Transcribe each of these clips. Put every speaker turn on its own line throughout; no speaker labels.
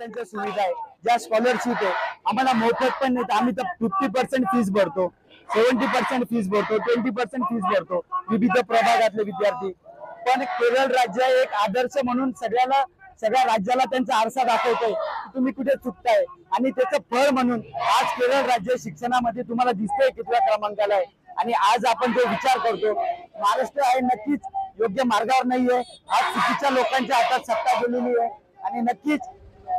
त्यांच्या सुविधा आहे. ज्या स्कॉलरशिप आहे आम्हाला मोफत पण नाही आम्ही तर फिफ्टी पर्सेंट फीस भरतो. सेव्हन्टी पर्सेंट फीस भरतो ट्वेंटी पर्सेंट फीस भरतो. विविध प्रभागातले विद्यार्थी. पण केरळ राज्य एक आदर्श म्हणून सगळ्याला सगळ्या राज्याला त्यांचा आरसा दाखवतोय. की तुम्ही कुठे चुकताय? आणि त्याचं फळ म्हणून आज केरळ राज्य शिक्षणामध्ये तुम्हाला दिसतंय कितव्या क्रमांकाला आहे. आणि आज आपण जो विचार करतो महाराष्ट्र आहे नक्कीच योग्य मार्गावर नाहीये. आज चुकीच्या लोकांच्या हातात सत्ता गेलेली आहे. आणि नक्कीच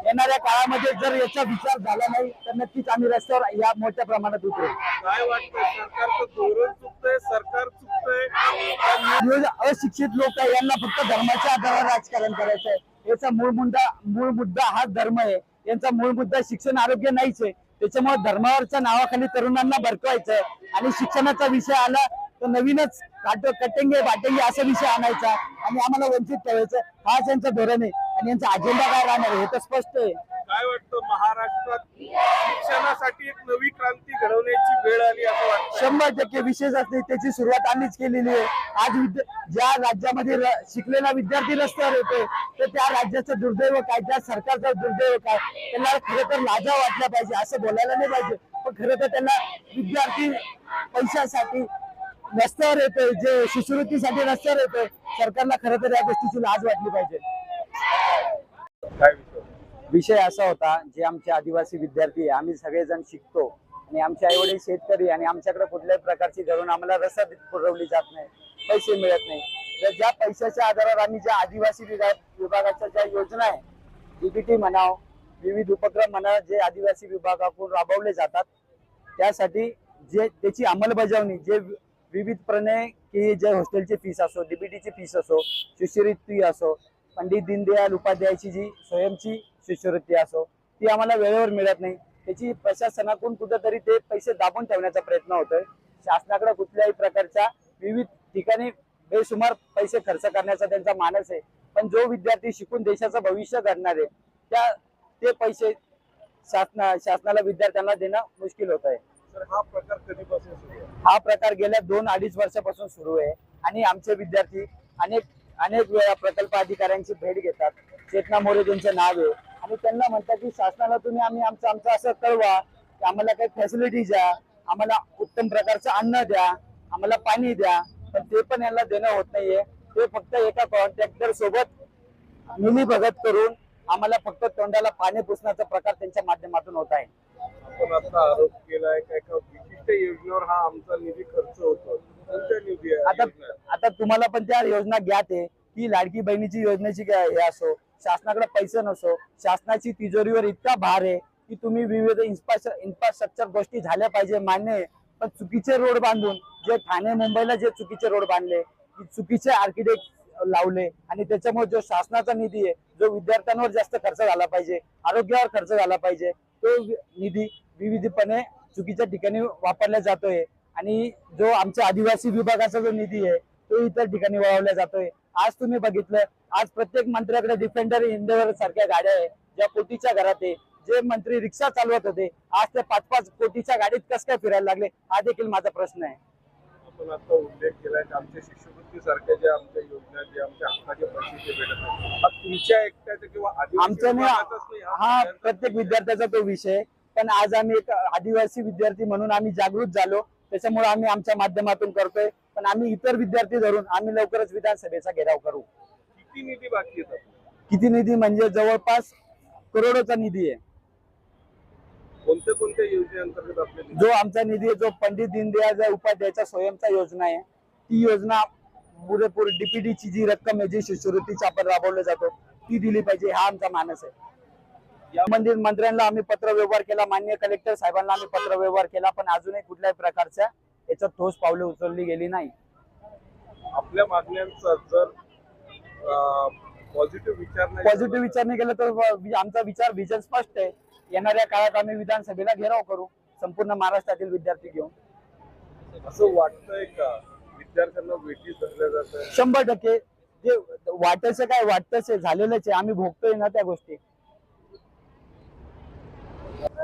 येणाऱ्या काळामध्ये जर याचा विचार झाला नाही तर नक्कीच आम्ही रस्त्यावर या मोठ्या प्रमाणात उतरू.
काय वाटतं? सरकारचं धोरण चुकतंय सरकार चुकतंय.
अशिक्षित लोक आहे यांना फक्त धर्माच्या आधारावर राजकारण करायचं आहे. याचा मूळ मुद्दा मूळ मुद्दा हा धर्म आहे. यांचा मूळ मुद्दा शिक्षण आरोग्य नाहीच आहे. त्याच्यामुळे धर्मावरच्या नावाखाली तरुणांना भरकवायचं आणि शिक्षणाचा विषय आला तर नवीनच काट कटेंगे बाटेंगे असा विषय आणायचा आणि आम्हाला वंचित ठेवायचं. हाच यांचा धोरण आहे. आणि यांचा अजेंडा काय राहणार हे तर स्पष्ट आहे.
काय वाटतं महाराष्ट्रात शिक्षणासाठी एक नवी क्रांती घडवण्याची वेळ आली असं वाटतं
शंभर टक्के विशेष असते. त्याची सुरुवात आम्हीच केलेली आहे. आज विद्या- ज्या राज्यामध्ये र- शिकलेला विद्यार्थी रस्त्यावर येतोय तर त्या राज्याचं दुर्दैव काय? त्या सरकारचं दुर्दैव काय? त्यांना खरं तर लाजा वाटल्या पाहिजे असं बोलायला नाही पाहिजे. पण खरं तर त्यांना विद्यार्थी पैशासाठी रस्त्यावर येतोय जे शिष्यवृत्तीसाठी रस्त्यावर येतोय सरकारला खरं तर या गोष्टीची लाज वाटली पाहिजे.
काय विषय
असा होता जे आमचे आदिवासी विद्यार्थी आहे आम्ही सगळेजण शिकतो. आणि आमचे आईवडील शेतकरी आणि आमच्याकडे कुठल्याही प्रकारची धरून आम्हाला रसद पुरवली जात नाही पैसे मिळत नाही. तर ज्या पैशाच्या आधारावर आम्ही ज्या आदिवासी विभाग विभागाच्या ज्या योजना आहे डीबीटी म्हणाव विविध उपक्रम म्हणा जे आदिवासी विभागाकडून राबवले जातात त्यासाठी जे त्याची अंमलबजावणी जे वि- विविधपणे की जे हॉस्टेलची फीस असो डीबीटीची फीस असो शिष्यवृत्ती असो पंडित दीनदयाल उपाध्यायची जी स्वयंची शिष्यवृत्ती असो ती आम्हाला वेळेवर मिळत नाही. त्याची प्रशासनाकडून कुठंतरी ते पैसे दाबून ठेवण्याचा प्रयत्न होतोय. शासनाकडे कुठल्याही प्रकारच्या विविध ठिकाणी बेसुमार पैसे खर्च करण्याचा त्यांचा मानस आहे. पण जो विद्यार्थी शिकून देशाचं भविष्य घडणार आहे त्या ते पैसे शासना शासनाला विद्यार्थ्यांना देणं मुश्किल होत आहे.
हा प्रकार कधीपासून
हा प्रकार गेल्या दोन अडीच वर्षापासून सुरू आहे. आणि आमचे विद्यार्थी अनेक अनेक वेळा प्रकल्प अधिकाऱ्यांची भेट घेतात. चेतना मोरे त्यांचं नाव आहे. आणि त्यांना म्हणतात की शासनाला तुम्ही आम्ही आमचं आमचं असं कळवा की आम्हाला काही फॅसिलिटी द्या. आम्हाला उत्तम प्रकारचं अन्न द्या. आम्हाला पाणी द्या. पण ते पण यांना देणं होत नाहीये. ते फक्त एका कॉन्ट्रॅक्टर सोबत मिली भगत करून आम्हाला फक्त तोंडाला पाणी पुसण्याचा प्रकार त्यांच्या माध्यमातून होत आहे.
आपण आता आरोप केलाय का एका विशिष्ट योजनेवर हा आमचा निधी खर्च होतो
आता आता तुम्हाला पण त्या योजना ज्ञात आहे. की लाडकी बहिणीची योजनेची हे असो शासनाकडे पैसे नसो शासनाची तिजोरीवर इतका भार आहे की तुम्ही विविध इन्फ्रास्ट्रक्चर गोष्टी झाल्या पाहिजे मान्य आहे. पण चुकीचे रोड बांधून जे ठाणे मुंबईला जे चुकीचे रोड बांधले चुकीचे आर्किटेक्ट लावले आणि त्याच्यामुळे जो शासनाचा निधी आहे जो विद्यार्थ्यांवर जास्त खर्च झाला पाहिजे आरोग्यावर खर्च झाला पाहिजे तो निधी विविधपणे चुकीच्या ठिकाणी वापरला जातोय. आणि जो आमच्या आदिवासी विभागाचा जो निधी आहे तो इतर ठिकाणी वळवला जातोय. आज तुम्ही बघितलं आज प्रत्येक मंत्र्याकडे डिफेंडर इंडेवर सारख्या गाड्या आहे ज्या कोटीच्या घरात आहे. जे मंत्री रिक्षा चालवत होते आज ते पाच पाच कोटीच्या गाडीत कस काय फिरायला लागले हा देखील माझा प्रश्न आहे.
आपण आता उल्लेख केलाय की आमच्या शिष्यवृत्ती सारख्या ज्या आमच्या योजना जे आमच्या हक्काचे पैसे जे भेटत आहेत हा तुमच्या एकट्याचा किंवा
हा प्रत्येक विद्यार्थ्याचा तो विषय. पण आज आम्ही एक आदिवासी विद्यार्थी म्हणून आम्ही जागृत झालो. त्याच्यामुळे आम्ही आमच्या माध्यमातून करतोय. पण आम्ही इतर विद्यार्थी धरून आम्ही लवकरच विधानसभेचा घेराव करू.
किती निधी बाकी येतात
किती निधी म्हणजे जवळपास करोडोचा निधी आहे.
कोणत्या कोणत्या योजनेअंतर्गत
जो आमचा निधी आहे, जो पंडित दीनदयाळ उपाध्यायचा स्वयंचा योजना आहे ती योजना पुरेपूर डीपीडीची जी रक्कम आहे जी शिष्यवृत्तीची आपण राबवलं जातो ती दिली पाहिजे हा आमचा मानस आहे. मंदिर मंत्र्यांना आम्ही पत्र व्यवहार केला मान्य कलेक्टर साहेबांना आम्ही पत्र व्यवहार केला पण अजूनही कुठल्याही प्रकारच्या याच्यात ठोस पावले उचलली गेली नाही.
आपल्या मागण्यांचा जर पॉझिटिव्ह विचार नाही
पॉझिटिव्ह विचार नाही केला तर आमचा विचार विजन स्पष्ट आहे. येणाऱ्या काळात आम्ही विधानसभेला घेराव करू. संपूर्ण महाराष्ट्रातील विद्यार्थी घेऊन.
असं वाटतंय का? विद्यार्थ्यांना धरल्या जात
शंभर टक्के. जे वाटायचं काय वाटतंच आहे झालेलंच आहे. आम्ही भोगतोय ना त्या गोष्टी.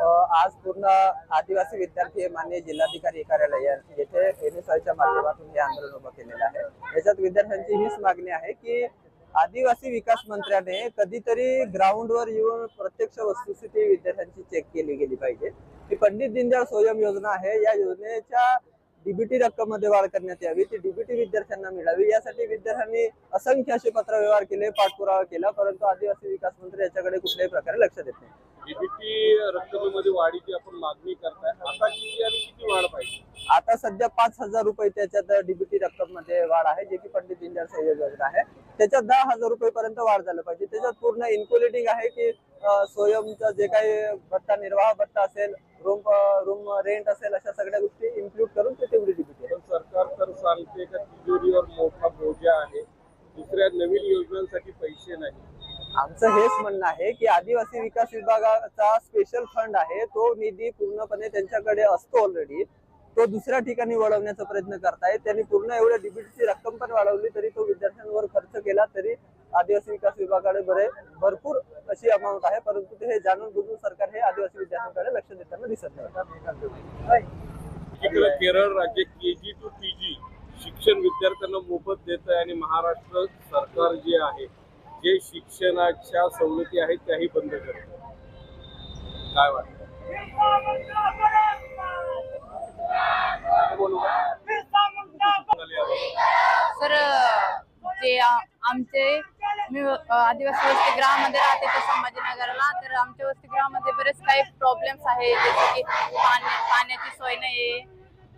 आज पूर्ण आदिवासी विद्यार्थी मान्य जिल्हाधिकारी कार्यालय येथे एनएसआयच्या माध्यमातून हे आंदोलन उभं केलेलं आहे. याच्यात विद्यार्थ्यांची हीच मागणी आहे की आदिवासी विकास मंत्र्याने कधीतरी ग्राउंडवर येऊन प्रत्यक्ष वस्तुस्थिती विद्यार्थ्यांची चेक केली गेली पाहिजे. ही पंडित दीनदयाळ स्वयं योजना आहे. या योजनेच्या डीबीटी रक्कममध्ये वाढ करण्यात यावी. ती डीबीटी विद्यार्थ्यांना मिळावी. यासाठी विद्यार्थ्यांनी असंख्य असे पत्र व्यवहार केले पाठपुरावा केला परंतु आदिवासी विकास मंत्री याच्याकडे कुठल्याही प्रकारे लक्ष देत नाही.
डीबीटी रक्कमेमध्ये वाढीची आपण मागणी करताय. आता किती आणि किती वाढ पाहिजे?
आता सध्या पाच हजार रुपये त्याच्यात डीबीटी रक्कममध्ये वाढ आहे जे की पंडित दीनदयाळ सहयोग योजना आहे. त्याच्यात दहा हजार रुपये पर्यंत वाढ झालं पाहिजे. त्याच्यात पूर्ण इन्क्लुडिंग आहे की स्वयंचं जे काही भत्ता निर्वाह भत्ता असेल रूम रूम रेंट असेल अशा सगळ्या गोष्टी इन्क्लूड करून ते तेवढी डीबीटी आहे.
सरकार तर सांगते का तिजोरीवर मोठा बोजा आहे. दुसऱ्या नवीन योजनांसाठी पैसे नाही.
आमचं हेच म्हणणं आहे की आदिवासी विकास विभागाचा स्पेशल फंड आहे तो निधी पूर्णपणे त्यांच्याकडे असतो ऑलरेडी तो दुसऱ्या ठिकाणी वळवण्याचा प्रयत्न करतायत त्यांनी पूर्ण एवढ्या डीबीटीची रक्कम पण वाढवली तरी तो विद्यार्थ्यांवर खर्च केला तरी आदिवासी विकास विभागाकडे बरे भरपूर अशी अमाऊंट आहे. परंतु ते हे जाणून बुजून सरकार हे आदिवासी विद्यार्थ्यांकडे लक्ष देताना दिसत नाही.
केरळ राज्य के जी टू पी जी शिक्षण विद्यार्थ्यांना मोफत देत आहे आणि महाराष्ट्र सरकार जे आहे जे शिक्षणाच्या सवलती आहेत त्याही बंद करत काय वाटतं?
सर जे आमचे मी आदिवासी वसतिगृहामध्ये राहते तर संभाजीनगरला तर आमच्या वसतिगृहामध्ये बरेच काही प्रॉब्लेम्स आहे जसे की पाण्याची सोय नाही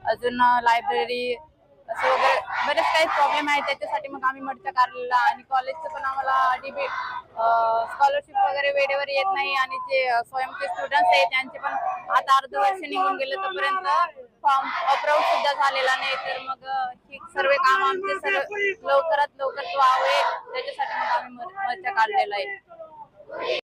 अजून लायब्ररी असं वगैरे बरेच काही प्रॉब्लेम आहेत. त्याच्यासाठी मग आम्ही मोर्चा काढलेला आणि कॉलेजचं पण आम्हाला डिबेट स्कॉलरशिप वगैरे वेळेवर येत नाही. आणि जे स्वयंचे स्टुडंट्स आहेत त्यांचे पण आता अर्ध वर्ष निघून गेले तोपर्यंत फॉर्म अप्रूव्ह सुद्धा झालेला नाही. तर मग ही सर्व काम आमचे सर्व लवकरात लवकर व्हावे त्याच्यासाठी मग आम्ही मोर- काढलेला आहे